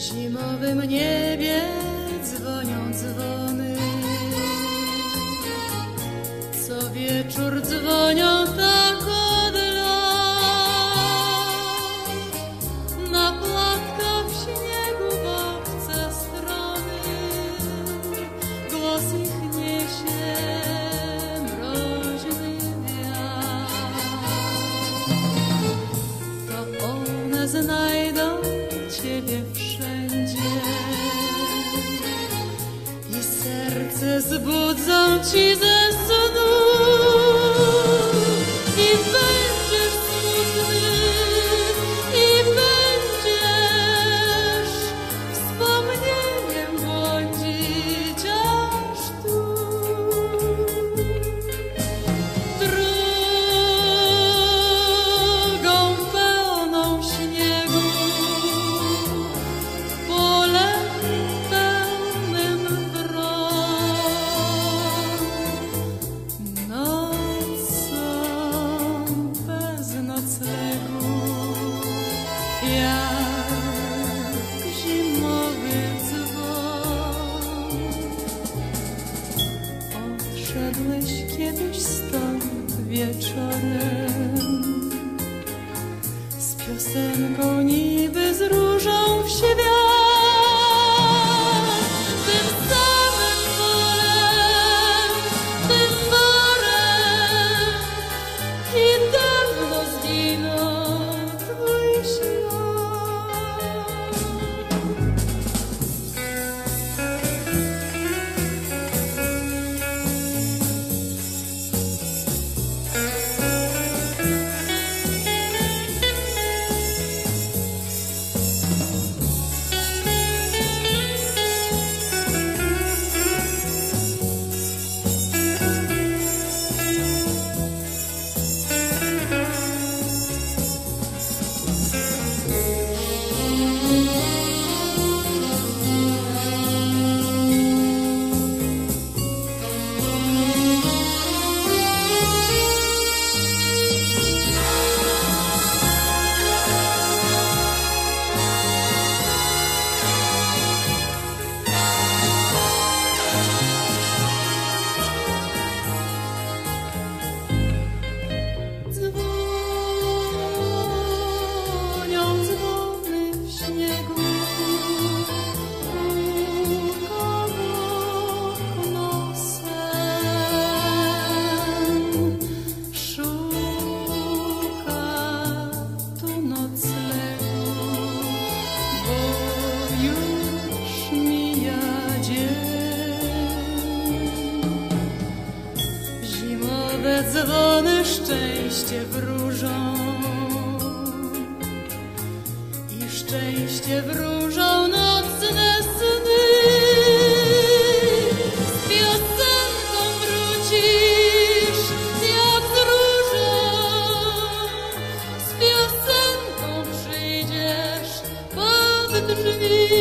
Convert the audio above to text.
zimowym niebie dzwonią dzwony. Co wieczór dzwonią tak od lat. Na płatkach śniegu w obce strony głos ich niesie mroźny wiatr. To one znajdą Ciebie wszędzie i serce zbudzą Ci ze Odszedłeś kiedyś stąd wieczorem? Z piosenką Dzwony szczęście wróżą i szczęście wróżą nocne sny. Z piosenką wrócisz jak z z piosenką przyjdziesz pod drzwi.